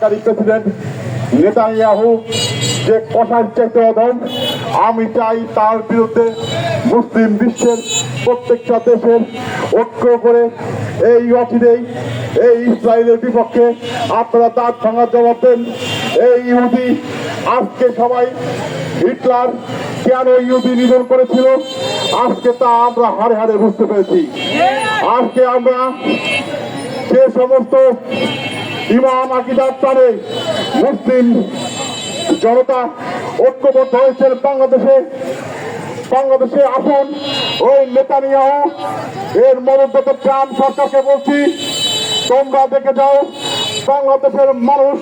সরকারি president Netanyahu যে কষার চাইতে অধম আমি চাই তার বিরুদ্ধে মুসলিম বিশ্বের প্রত্যেকটা দেশের ঐক্য করে এই অচিরেই এই ইসরায়েলের বিপক্ষে আপনারা তার ভাঙার জবাব দেন। এই ইহুদি, আজকে সবাই হিটলার কেন ইহুদি নিধন করেছিল? আজকে তা আমরা হারে হারে বুঝতে পেরেছি। আজকে আমরা যে সমস্ত ইমাম আকিদার তারে মুসলিম জনতা ঐক্যবদ্ধ হয়েছেন বাংলাদেশে। বাংলাদেশে আসুন, ওই নেতানিয়াহু, এর মনোগত ট্রাম্প সরকারকে বলছি, তোমরা দেখে যাও, বাংলাদেশের মানুষ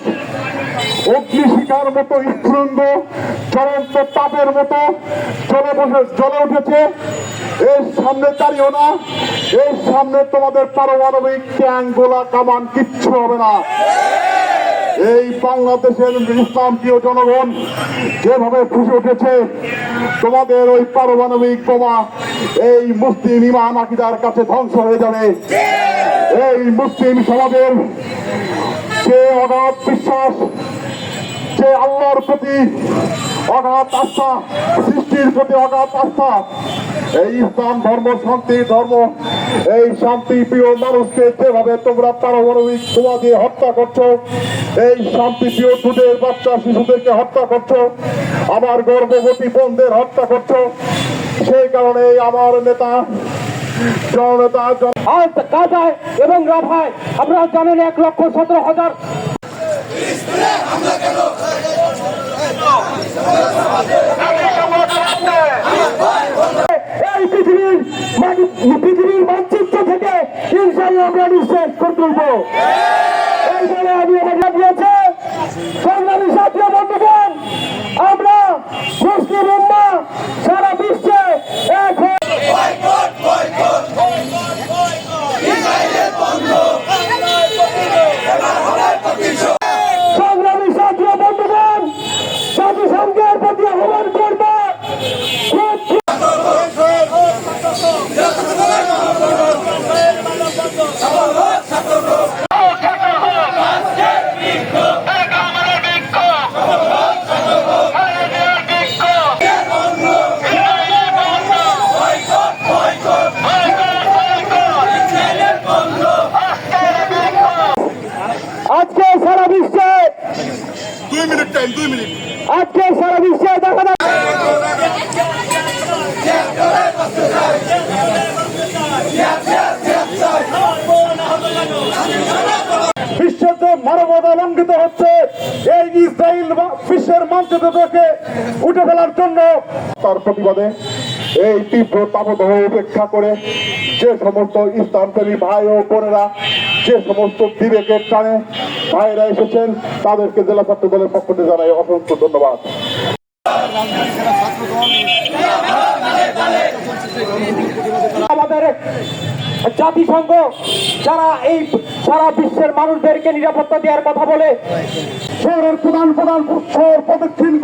অগ্নিশিখার মতো স্ফুরঙ্গ জ্বলন্ত তাপের মতো চলে বসে, জ্বলে উঠেছে। এর সামনে দাঁড়িয়েও না। এর সামনে তোমাদের পারমাণবিক ট্যাং গোলা কামান কিচ্ছু হবে না। এই বাংলাদেশের ইসলাম প্রিয় জনগণ যেভাবে ফুসে উঠেছে, তোমাদের ওই পারমাণবিক বোমা এই মুসলিম ইমান আকিদার কাছে ধ্বংস হয়ে যাবে। এই মুসলিম সমাজের যে অগাধ বিশ্বাস, যে আল্লাহর প্রতি অগাধ আস্থা, সৃষ্টির প্রতি অগাধ আস্থা এই ইসলাম, ধর্ম, শান্তি, ধর্ম, এই শান্তি প্রিয় মানুষকে যেভাবে তোমরা পারমাণবিক বোমা দিয়ে হত্যা করছ, এই শান্তি প্রিয় দুধের বাচ্চা শিশুদেরকে হত্যা করছ, আমার গর্ভবতী বোনদের হত্যা করছ, সেই কারণে আমার নেতা, জননেতা, জন আজ গাজায় এবং রাফায় আপনারা জানেন এক লক্ষ সতেরো হাজার এই আমরা নিঃশেষ করে তুলব এই বলে আমি আমার বিশ্বে দুই মিনিট টাইম দুই মিনিট। আজকে সারা বিশ্বে দেখা মানবতা লঙ্ঘিত হচ্ছে। এই ইসরায়েল বিশ্বের মানচিত্র থেকে উঠে ফেলার জন্য তার প্রতিবাদে এই তীব্র তাপদাহ উপেক্ষা করে যে সমস্ত ইসলামপ্রেমী ভাই ও বোনেরা যে সমস্ত বিবেকের টানে ভাইরা এসেছেন তাদেরকে জেলা ছাত্র দলের পক্ষ থেকে জানাই অসংখ্য ধন্যবাদ। আমাদের জাতিসংঘ যারা এই সারা বিশ্বের মানুষদেরকে নিরাপত্তা দেওয়ার কথা বলে শহরের প্রধান প্রধান শহর প্রদক্ষিণ